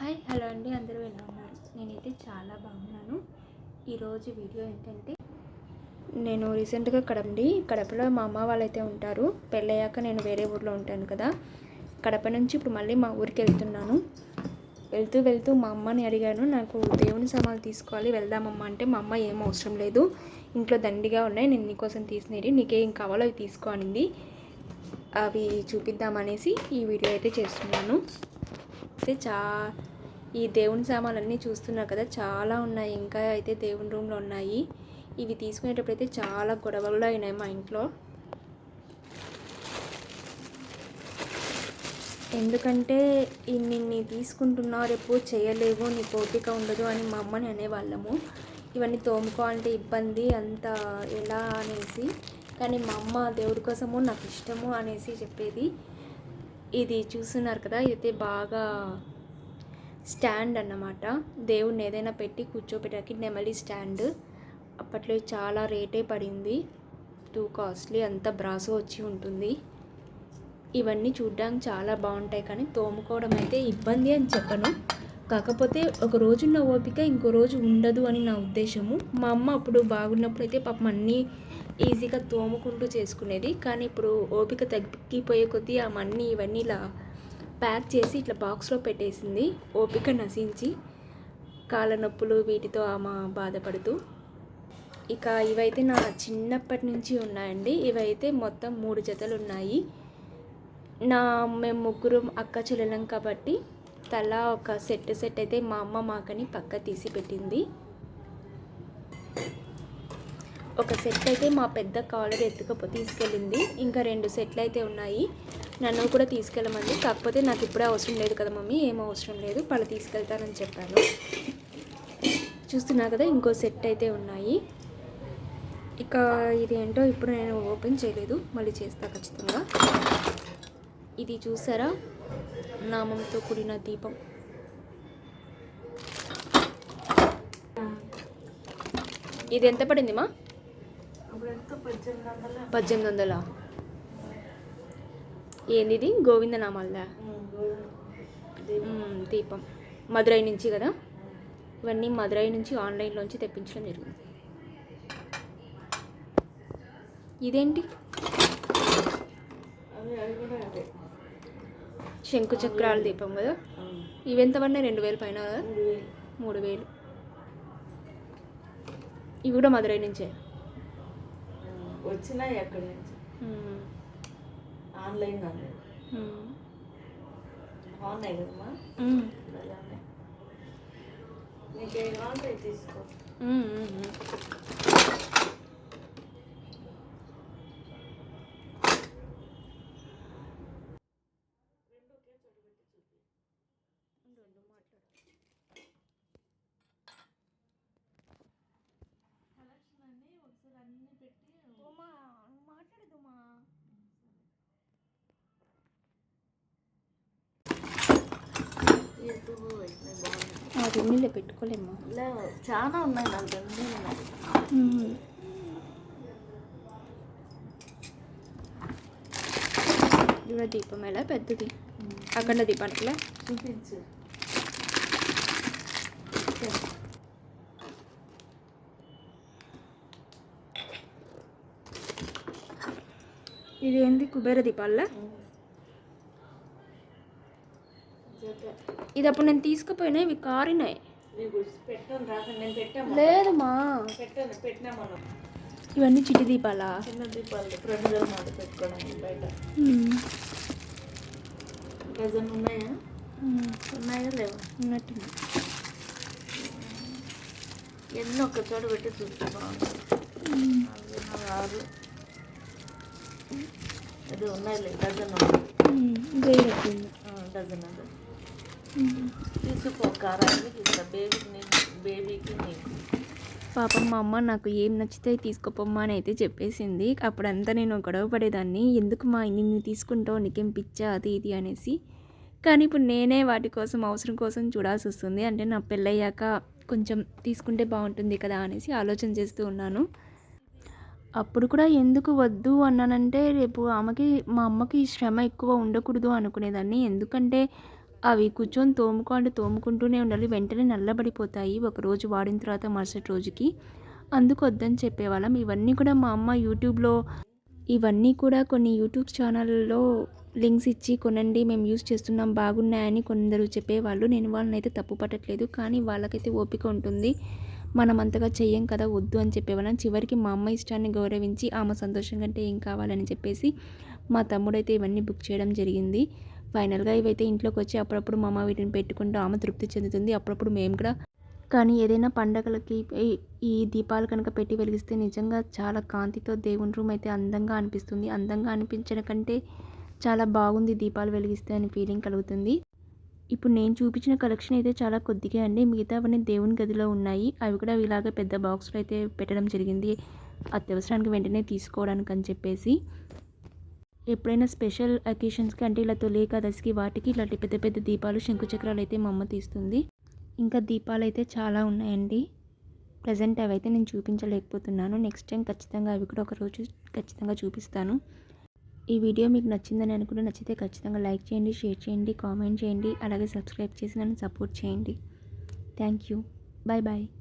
Hi hello అండి. అందరూ ఎలా ఉన్నారు? నేనైతే చాలా బాగున్నాను. ఈరోజు వీడియో ఏంటంటే నేను రీసెంట్గా కడపండి కడపలో మా అమ్మ వాళ్ళైతే ఉంటారు. పెళ్ళయ్యాక నేను వేరే ఊర్లో ఉంటాను కదా. కడప నుంచి ఇప్పుడు మళ్ళీ మా ఊరికి వెళ్తున్నాను. వెళ్తూ వెళ్తూ మా అమ్మని అడిగాను నాకు దేవుని సామాన్లు తీసుకోవాలి వెళ్దామమ్మా. అంటే మా అమ్మ ఏం అవసరం లేదు. ఇంట్లో దండిగా ఉన్నాయి నేను నీకోసం తీసినవి నీకేం కావాలో అవి తీసుకో అనింది. అవి చూపిద్దామనేసి ఈ వీడియో అయితే చేస్తున్నాను. అయితే చా ఈ దేవుని సామాన్లన్నీ చూస్తున్నారు కదా చాలా ఉన్నాయి. ఇంకా అయితే దేవుని రూమ్లో ఉన్నాయి. ఇవి తీసుకునేటప్పుడు అయితే చాలా గొడవలు అయినాయి మా ఇంట్లో. ఎందుకంటే నిన్ను నీ తీసుకుంటున్నావు రేపు చేయలేవు నీ ఓపిక ఉండదు అని మా అమ్మని అనేవాళ్ళము. ఇవన్నీ తోముకోవాలంటే ఇబ్బంది అంత ఎలా అనేసి. కానీ మా అమ్మ దేవుడి కోసము నాకు ఇష్టము అనేసి చెప్పేది. ఇది చూస్తున్నారు కదా ఇదైతే బాగా స్టాండ్ అన్నమాట. దేవుడిని ఏదైనా పెట్టి కూర్చోపెట్టడానికి నెమలి స్టాండ్. అప్పట్లో చాలా రేటే పడింది. టూ కాస్ట్లీ అంత బ్రాసో వచ్చి ఉంటుంది. ఇవన్నీ చూడడానికి చాలా బాగుంటాయి కానీ తోముకోవడం అయితే ఇబ్బంది అని చెప్పను. కాకపోతే ఒక రోజున్న ఓపిక ఇంకో రోజు ఉండదు అని నా ఉద్దేశము. మా అమ్మ అప్పుడు బాగున్నప్పుడు అయితే పాపం అన్నీ ఈజీగా తోముకుంటూ చేసుకునేది. కానీ ఇప్పుడు ఓపిక తగ్గిపోయే కొద్దీ ఆ మన్ని ఇవన్నీ ఇలా ప్యాక్ చేసి ఇట్లా బాక్స్లో పెట్టేసింది. ఓపిక నశించి కాళ్ళ నొప్పులు వీటితో ఆమె బాధపడుతూ. ఇక ఇవైతే నా చిన్నప్పటి నుంచి ఉన్నాయండి. ఇవైతే మొత్తం మూడు జతలు ఉన్నాయి. నా మేము ముగ్గురు అక్క చెల్లెలం కాబట్టి తలా ఒక సెట్ సెట్ అయితే మా అమ్మ మాకని పక్క తీసి పెట్టింది. ఒక సెట్ అయితే మా పెద్ద కాలర్ ఎత్తుకపో తీసుకెళ్ళింది. ఇంకా రెండు సెట్లు అయితే ఉన్నాయి. నన్ను కూడా తీసుకెళ్ళమంది. కాకపోతే నాకు ఇప్పుడే అవసరం లేదు కదా మమ్మీ. ఏం అవసరం లేదు. పళ్ళు తీసుకెళ్తానని చెప్పాను. చూస్తున్నా కదా ఇంకో సెట్ అయితే ఉన్నాయి. ఇక ఇది ఏంటో ఇప్పుడు నేను ఓపెన్ చేయలేదు. మళ్ళీ చేస్తా ఖచ్చితంగా. ఇది చూసారా? నామంతో కూడిన దీపం. ఇది ఎంత పడింది మా? పద్దెనిమిది వందల? ఏంది ఇది గోవింద నామాలదా మ్మ్, దీపం. మదురై నుంచి కదా? ఇవన్నీ మదురై నుంచి ఆన్లైన్లోంచి తెప్పించడం జరిగింది. ఇదేంటి? శంకు చక్రాల దీపం కదా? ఇవి ఎంత పడినాయి? రెండు వేలు పైన కదా? మూడు వేలు. ఇవి కూడా మదురై నుంచే? వచ్చినాయి అక్కడి నుంచి. ఆన్లైన్ అన్నీ మ్మ్. బాగున్నాయి కదమ్మా. ఉన్నాయి నీకు ఏం కావాలంటే తీసుకో. యూట్యూబ్ పెట్టినాయి బాగున్నాయి ఆ గిన్నెలో పెట్టుకోలేమా? లే చాలా ఉన్నాయి నాకు అన్నీ ఉన్నాయి మ్మ్. ఇది కూడా దీపం ఎలా? పెద్దది. అక్కడ దీపం అట్లా చూపించు. ఇది ఏంది? కుబేర దీపాల? జత ఇది అప్పుడు నేను తీసుకుపోయినా ఇవి కారినాయి. లేదమ్మా ఇవన్నీ చిట్టి దీపాలా? చిన్న దీపాలు ప్రజలు మాట పెట్టుకోవడానికి బయట. డజన్ ఉన్నాయా. ఉన్నాయా లేవా? ఉన్నట్టుంది ఎన్ని ఒక్క చోట పెట్టి చూస్తే బాగుంది మ్మ్. నాలుగు, నాలుగు, ఆరు. ఇది ఉన్నాయిలే డజన్ ఉన్నాయి. ఆ, డజన్ అది మ్మ్. తీసుకో బేబీకి బేబీకి నీకు పాపం మా అమ్మ నాకు ఏం నచ్చితే తీసుకోపమ్మా అని అయితే చెప్పేసింది. అప్పుడంతా నేను గొడవ పడేదాన్ని. ఎందుకు మా నిన్ను తీసుకుంటావు? నీకేం పిచ్చా? అది ఇది అనేసి. కానీ ఇప్పుడు నేనే వాటి కోసం అవసరం కోసం చూడాల్సి వస్తుంది. అంటే నా పెళ్ళయ్యాక కొంచెం తీసుకుంటే బాగుంటుంది కదా అనేసి ఆలోచన చేస్తూ ఉన్నాను. అప్పుడు కూడా ఎందుకు వద్దు అన్నానంటే రేపు ఆమెకి మా అమ్మకి శ్రమ ఎక్కువ ఉండకూడదు అనుకునేదాన్ని. ఎందుకంటే అవి కూర్చొని తోముకోండి తోముకుంటూనే ఉండాలి. వెంటనే నల్లబడిపోతాయి. ఒక రోజు వాడిన తర్వాత మరుసటి రోజుకి. అందుకు వద్దని చెప్పేవాళ్ళం. ఇవన్నీ కూడా మా అమ్మ యూట్యూబ్లో ఇవన్నీ కూడా కొన్ని యూట్యూబ్ ఛానల్లో లింక్స్ ఇచ్చి కొనండి మేము యూస్ చేస్తున్నాం బాగున్నాయని కొందరు చెప్పేవాళ్ళు. నేను వాళ్ళని అయితే తప్పు పట్టట్లేదు. కానీ వాళ్ళకైతే ఓపిక ఉంటుంది. మనం అంతగా చెయ్యం కదా వద్దు అని చెప్పేవాళ్ళం. చివరికి మా అమ్మ ఇష్టాన్ని గౌరవించి ఆమె సంతోషం కంటే ఏం కావాలని చెప్పేసి మా తమ్ముడైతే ఇవన్నీ బుక్ చేయడం జరిగింది. ఫైనల్గా ఇవైతే ఇంట్లోకి వచ్చి అప్పుడప్పుడు మా అమ్మ వీటిని పెట్టుకుంటూ ఆమె తృప్తి చెందుతుంది. అప్పుడప్పుడు మేము కూడా కానీ ఏదైనా పండగలకి ఈ- ఈ దీపాలు కనుక పెట్టి వెలిగిస్తే నిజంగా చాలా కాంతితో దేవుని రూమ్ అయితే అందంగా అనిపిస్తుంది. అందంగా అనిపించడం కంటే చాలా బాగుంది దీపాలు వెలిగిస్తే అని ఫీలింగ్ కలుగుతుంది. ఇప్పుడు నేను చూపించిన కలెక్షన్ అయితే చాలా కొద్దిగా అండి. మిగతావన్నీ దేవుని గదిలో ఉన్నాయి. అవి కూడా ఇలాగ పెద్ద బాక్స్లో అయితే పెట్టడం జరిగింది. అత్యవసరానికి వెంటనే తీసుకోవడానికి అని చెప్పేసి. ఎప్పుడైనా స్పెషల్ అకేషన్స్కి అంటే ఇలా తొలి ఏకాదశికి వాటికి ఇలాంటి పెద్ద పెద్ద దీపాలు శంకుచక్రాలు అయితే మా అమ్మ తీస్తుంది. ఇంకా దీపాలు అయితే చాలా ఉన్నాయండి. ప్రజెంట్ అవి అయితే నేను చూపించలేకపోతున్నాను. నెక్స్ట్ టైం ఖచ్చితంగా అవి కూడా ఒకరోజు ఖచ్చితంగా చూపిస్తాను. ఈ వీడియో మీకు నచ్చిందని అనుకుంటే నచ్చితే ఖచ్చితంగా లైక్ చేయండి షేర్ చేయండి కామెంట్ చేయండి అలాగే సబ్స్క్రైబ్ చేసి నన్ను సపోర్ట్ చేయండి. Thank you. Bye bye.